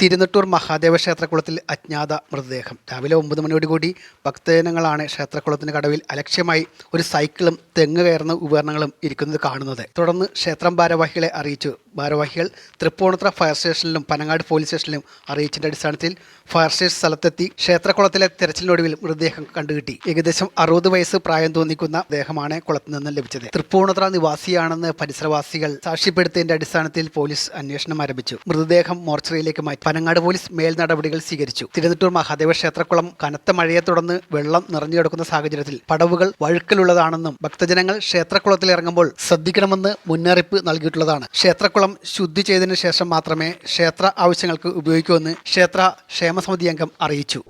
തിരുനെട്ടൂർ മഹാദേവ ക്ഷേത്രക്കുളത്തിൽ അജ്ഞാത മൃതദേഹം. രാവിലെ ഒമ്പത് മണിയോടുകൂടി ഭക്തജനങ്ങളാണ് ക്ഷേത്രക്കുളത്തിന് കടവിൽ അലക്ഷ്യമായി ഒരു സൈക്കിളും തെങ്ങ് കയറുന്ന ഉപകരണങ്ങളും ഇരിക്കുന്നത് കാണുന്നത്. തുടർന്ന് ക്ഷേത്രം ഭാരവാഹികളെ അറിയിച്ചു. ഭാരവാഹികൾ തൃപ്പൂണിത്ര ഫയർ സ്റ്റേഷനിലും പനങ്ങാട് പോലീസ് സ്റ്റേഷനിലും അറിയിച്ചതിന്റെ അടിസ്ഥാനത്തിൽ ഫയർ സ്റ്റേഷൻ സ്ഥലത്തെത്തി ക്ഷേത്രക്കുളത്തിലെ തെരച്ചിലിനൊടുവിൽ മൃതദേഹം കണ്ടുകിട്ടി. ഏകദേശം അറുപത് വയസ്സ് പ്രായം തോന്നിക്കുന്ന ദേഹമാണ് കുളത്തിൽ നിന്ന് ലഭിച്ചത്. തൃപ്പൂണിത്ര നിവാസിയാണെന്ന് പരിസരവാസികൾ സാക്ഷ്യപ്പെടുത്തിയതിന്റെ അടിസ്ഥാനത്തിൽ പോലീസ് അന്വേഷണം ആരംഭിച്ചു. മൃതദേഹം മോർച്ചറിയിലേക്ക് മാറ്റി. പനങ്ങാട് പോലീസ് മേൽ നടപടികൾ സ്വീകരിച്ചു. തിരുനെട്ടൂർ മഹാദേവ ക്ഷേത്രകുളം കനത്ത മഴയെ തുടർന്ന് വെള്ളം നിറഞ്ഞു കിടക്കുന്ന സാഹചര്യത്തിൽ പടവുകൾ വഴുക്കലുള്ളതാണെന്നും ഭക്തജനങ്ങൾ ക്ഷേത്രകുളത്തിൽ ഇറങ്ങുമ്പോൾ ശ്രദ്ധിക്കണമെന്ന് മുന്നറിയിപ്പ് നൽകിയിട്ടുള്ളതാണ്. ക്ഷേത്രക്കുളം ശുദ്ധി ചെയ്തതിനു ശേഷം മാത്രമേ ക്ഷേത്ര ആവശ്യങ്ങൾക്ക് ഉപയോഗിക്കൂ എന്ന് ക്ഷേത്ര ക്ഷേമസമിതി അംഗം അറിയിച്ചു.